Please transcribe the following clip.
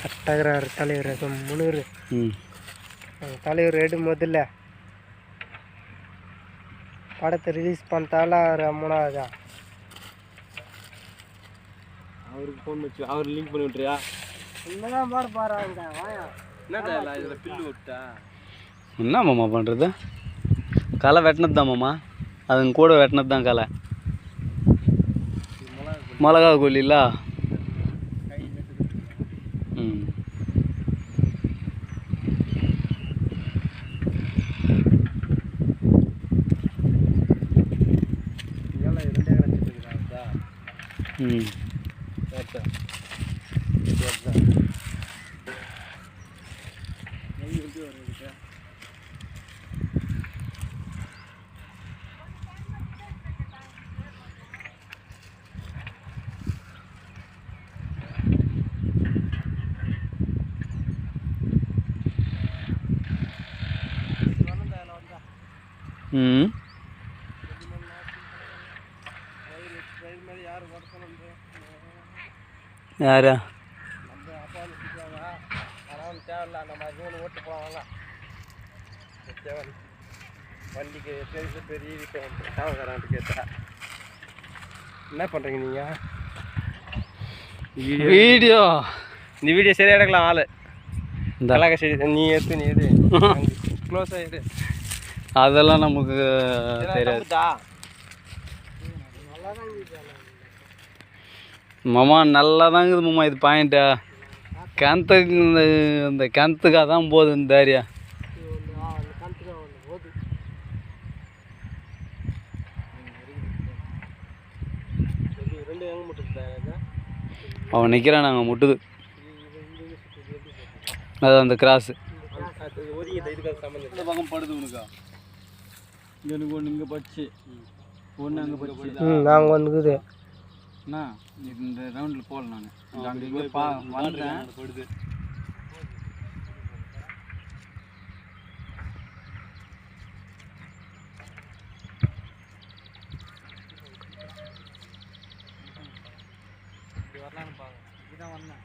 கரெக்டாகிறாரு தலைவர் முன்னூறு. ம். தலைவர் எடு முதல்ல. படத்தை ரிலீஸ் பண்ணிட்டால அவர் மூணாவதா. அவருக்கு ஃபோன் வச்சு அவர் லிங்க் பண்ணி விட்டுறியா இன்னதான் பாட பாருங்க வாயா. என்ன இதில் பில்லு விட்டா? என்ன மாமா பண்ணுறது களை வெட்டினது தான் மாமா. அதுங்க கூட வெட்டினது தான் களை. மிளகா கோழில? Mm-hmm. யாரா? வண்டிக்கு பெருசு பெரிய தேவைக்காரன்ட்டு கேட்டா என்ன பண்ணுறீங்க நீங்கள் வீடியோ. இந்த வீடியோ சரியாக எடுக்கலாம் ஆள். இந்த. கலாக்க சரி நீ எடுத்து நீ எடு. க்ளோஸாக எடு. அதெல்லாம் நமக்கு தெரியாது. மாமா நல்லா இருக்குது மாமா இது பாயிண்ட்டு கிணத்துக்கு இந்த இந்த கிணத்துக்காக தான் போகுது இந்த ஏரியா அவன் நிற்கிறான் நாங்கள் முட்டுது. அது அந்த கிராஸு இந்த பக்கம் படுது உனக்கா. எனக்கு ஒன்று இங்கே பச்சு ஒன்று அங்கே பச்சு ம் நாங்கள் வந்துக்குது. அண்ணா இது இந்த ரவுண்டில் போகல நான். அங்கே இங்கே பா வந்தேன். படுது வரலான்னு பாருங்க. இதுதான் வந்தேன்.